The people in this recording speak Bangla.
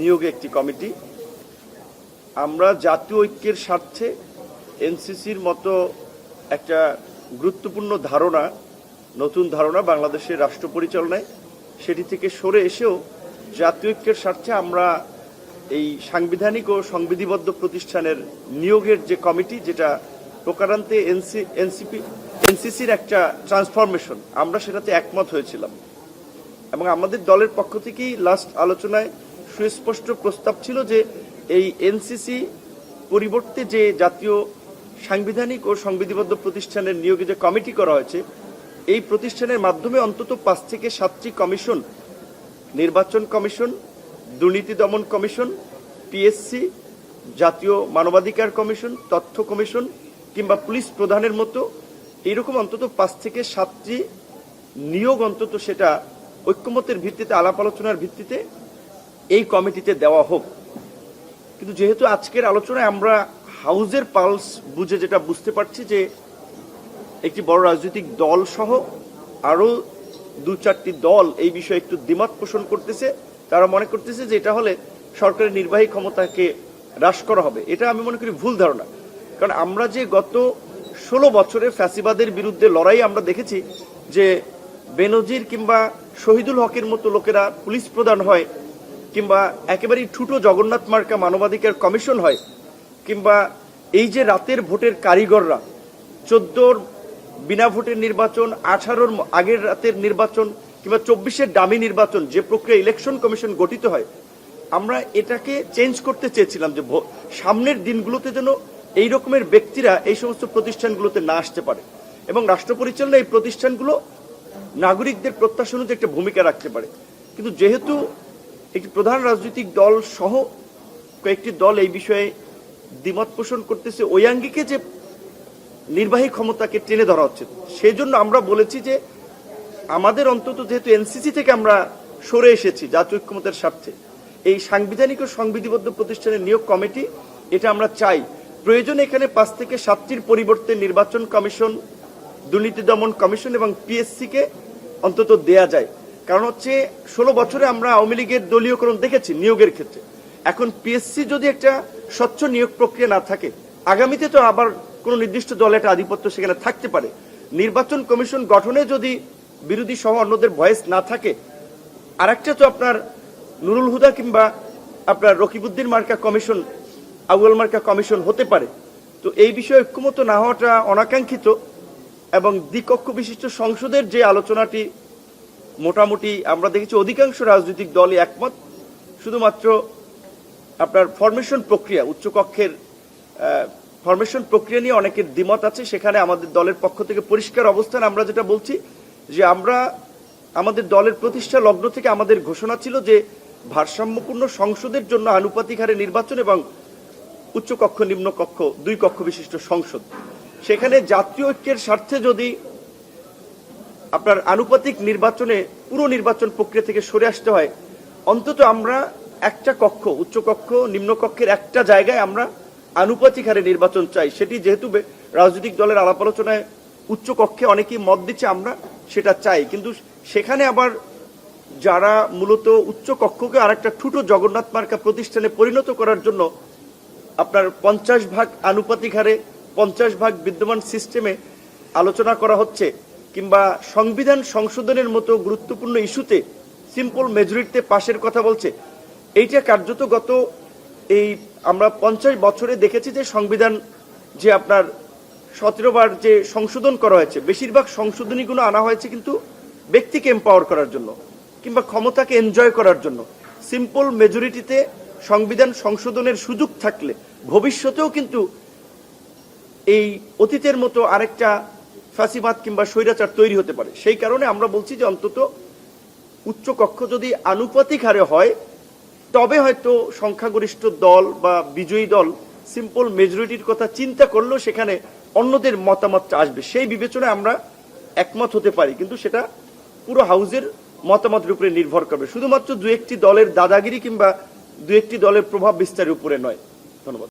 নিয়োগে একটি কমিটি। আমরা জাতীয় ঐক্যের স্বার্থে এনসিসির মতো একটা গুরুত্বপূর্ণ ধারণা, নতুন ধারণা বাংলাদেশের রাষ্ট্র পরিচালনায়, সেটি থেকে সরে এসেও জাতীয় ঐক্যের স্বার্থে আমরা এই সাংবিধানিক ও সংবিধিবদ্ধ প্রতিষ্ঠানের নিয়োগের যে কমিটি, যেটা প্রকারান্তে এনসি, এনসিপি, এনসিসির একটা ট্রান্সফরমেশন, আমরা সেটাতে একমত হয়েছিলাম। এবং আমাদের দলের পক্ষ থেকেই লাস্ট আলোচনায় সুস্পষ্ট প্রস্তাব ছিল যে এই এনসিসি পরিবর্তে যে জাতীয় সাংবিধানিক ও সংবিধিবদ্ধ প্রতিষ্ঠানের নিয়োগে যে কমিটি করা হয়েছে, এই প্রতিষ্ঠানের মাধ্যমে অন্তত পাঁচ থেকে সাতটি কমিশন, নির্বাচন কমিশন, দুর্নীতি দমন কমিশন, পিএসসি, জাতীয় মানবাধিকার কমিশন, তথ্য কমিশন কিংবা পুলিশ প্রধানের মতো এইরকম অন্তত পাঁচ থেকে সাতটি নিয়োগ অন্তত সেটা ঐক্যমতের ভিত্তিতে, আলাপ আলোচনার ভিত্তিতে এই কমিটিতে দেওয়া হোক। কিন্তু যেহেতু আজকের আলোচনায় আমরা হাউজের পালস বুঝে যেটা বুঝতে পারছি যে একটি বড় রাজনৈতিক দল সহ আরও দু চারটি দল এই বিষয়ে একটু দ্বিমত পোষণ করতেছে। তারা মনে করতেছে যে এটা হলে সরকারের নির্বাহী ক্ষমতাকে হ্রাস করা হবে। এটা আমি মনে করি ভুল ধারণা। কারণ আমরা যে গত ষোলো বছরে ফ্যাসিবাদের বিরুদ্ধে লড়াই আমরা দেখেছি যে বেনজির কিংবা শহীদুল হকের মতো লোকেরা পুলিশ প্রধান হয় কিংবা একেবারেই ঠুটো জগন্নাথ মার্কা মানবাধিকার কমিশন হয়, কিংবা এই যে রাতের ভোটের কারিগররা, চোদ্দোর বিনা ভোটের নির্বাচন, আঠারোর আগের রাতের নির্বাচন, কিংবা চব্বিশের দামি নির্বাচন যে প্রক্রিয়া ইলেকশন কমিশন গঠিত হয়, আমরা এটাকে চেঞ্জ করতে চেয়েছিলাম যে সামনের দিনগুলোতে যেন এই রকমের ব্যক্তিরা এই সমস্ত প্রতিষ্ঠানগুলোতে না আসতে পারে এবং রাষ্ট্র পরিচালনা এই প্রতিষ্ঠানগুলো নাগরিকদের প্রত্যাশা অনুযায়ী একটা ভূমিকা রাখতে পারে। কিন্তু যেহেতু একটি প্রধান রাজনৈতিক দল সহ কয়েকটি দল এই বিষয়ে দ্বিমত পোষণ করতেছে। ওই আঙ্গিকে যে নির্বাহী ক্ষমতাকে টেনে ধরা হচ্ছে সেই জন্য আমরা বলেছি যে আমাদের অন্তত যেহেতু এনসিসি থেকে আমরা সরে এসেছি জাতীয় ঐক্যমতের স্বার্থে, এই সাংবিধানিক ও সংবিধিবদ্ধ প্রতিষ্ঠানের নিয়োগ কমিটি, এটা আমরা চাই। প্রয়োজন এখানে পাঁচ থেকে সাতটির পরিবর্তে নির্বাচন কমিশন, দুর্নীতি দমন কমিশন এবং পিএসসি কে অন্তত দেয়া যায়। কারণ হচ্ছে ষোলো বছরে আমরা আওয়ামী লীগের দলীয়করণ দেখেছি নিয়োগের ক্ষেত্রে। এখন পিএসসি যদি একটা স্বচ্ছ নিয়োগ প্রক্রিয়া না থাকে, আগামীতে তো আবার কোনো নির্দিষ্ট দলে একটা আধিপত্য সেখানে থাকতে পারে। নির্বাচন কমিশন গঠনে যদি বিরোধী সহ অন্যদের ভয়েস না থাকে, আরেকটা তো আপনার নুরুল হুদা কিংবা আপনার রকিবুদ্দিন মার্কা কমিশন, আউয়াল মার্কা কমিশন হতে পারে। তো এই বিষয়ে ঐক্যমত না হওয়াটা অনাকাঙ্ক্ষিত এবং দ্বিকক্ষ বিশিষ্ট সংসদের যে আলোচনাটি মোটামুটি আমরা দেখেছি অধিকাংশ রাজনৈতিক দলই একমত। শুধুমাত্র আপনার ফরমেশন প্রক্রিয়া, উচ্চকক্ষের ফরমেশন প্রক্রিয়া নিয়ে অনেকের দ্বিমত আছে। সেখানে আমাদের দলের পক্ষ থেকে পরিষ্কার অবস্থান আমরা যেটা বলছি, যে আমরা আমাদের দলের প্রতিষ্ঠা লগ্ন থেকে আমাদের ঘোষণা ছিল যে ভারসাম্যপূর্ণ সংসদের জন্য আনুপাতিক হারে নির্বাচন এবং উচ্চকক্ষ, নিম্নকক্ষ, দুই কক্ষ বিশিষ্ট সংসদ। সেখানে জাতীয় ঐক্যের স্বার্থে যদি আপনার আনুপাতিক নির্বাচনে পুরো নির্বাচন প্রক্রিয়া থেকে সরে আসতে হয়। অন্তত আমরা একটা কক্ষ উচ্চকক্ষ নিম্নকক্ষের একটা জায়গায় আমরা আনুপাতিক হারে নির্বাচন চাই। সেটি যেহেতু রাজনৈতিক দলের আলাপ আলোচনায় উচ্চকক্ষে অনেকেই মত দিচ্ছে, আমরা সেটা চাই। কিন্তু সেখানে আবার যারা মূলত উচ্চ কক্ষকে আরেকটা ঠুটো জগন্নাথ মার্কা প্রতিষ্ঠানে পরিণত করার জন্য আপনার পঞ্চাশ ভাগ আনুপাতিক হারে পঞ্চাশ ভাগ বিদ্যমান সিস্টেমে আলোচনা করা হচ্ছে কিংবা সংবিধান সংশোধনের মতো গুরুত্বপূর্ণ ইস্যুতে সিম্পল মেজরিটিতে পাশের কথা বলছে। এইটা কার্যত গত এই আমরা পঞ্চাশ বছরে দেখেছি যে সংবিধান যে আপনার সতেরো বার যে সংশোধন করা হয়েছে, বেশিরভাগ সংশোধনীগুলো আনা হয়েছে কিন্তু ব্যক্তিকে এম্পাওয়ার করার জন্য কিংবা ক্ষমতাকে এনজয় করার জন্য। সিম্পল মেজরিটিতে সংবিধান সংশোধনের সুযোগ থাকলে ভবিষ্যতেও কিন্তু এই অতীতের মতো আরেকটা ফাঁসিবাদ কিংবা স্বৈরাচার তৈরি হতে পারে। সেই কারণে আমরা বলছি যে অন্তত উচ্চ কক্ষ যদি আনুপাতিক হারে হয়, তবে হয়তো সংখ্যাগরিষ্ঠ দল বা বিজয়ী দল সিম্পল মেজরিটির কথা চিন্তা করলেও সেখানে অন্যদের মতামতটা আসবে। সেই বিবেচনায় আমরা একমত হতে পারি, কিন্তু সেটা পুরো হাউজের মতামতের উপরে নির্ভর করবে। শুধুমাত্র দু একটি দলের দাদাগিরি কিংবা দু একটি দলের প্রভাব বিস্তারের উপরে নয়। ধন্যবাদ।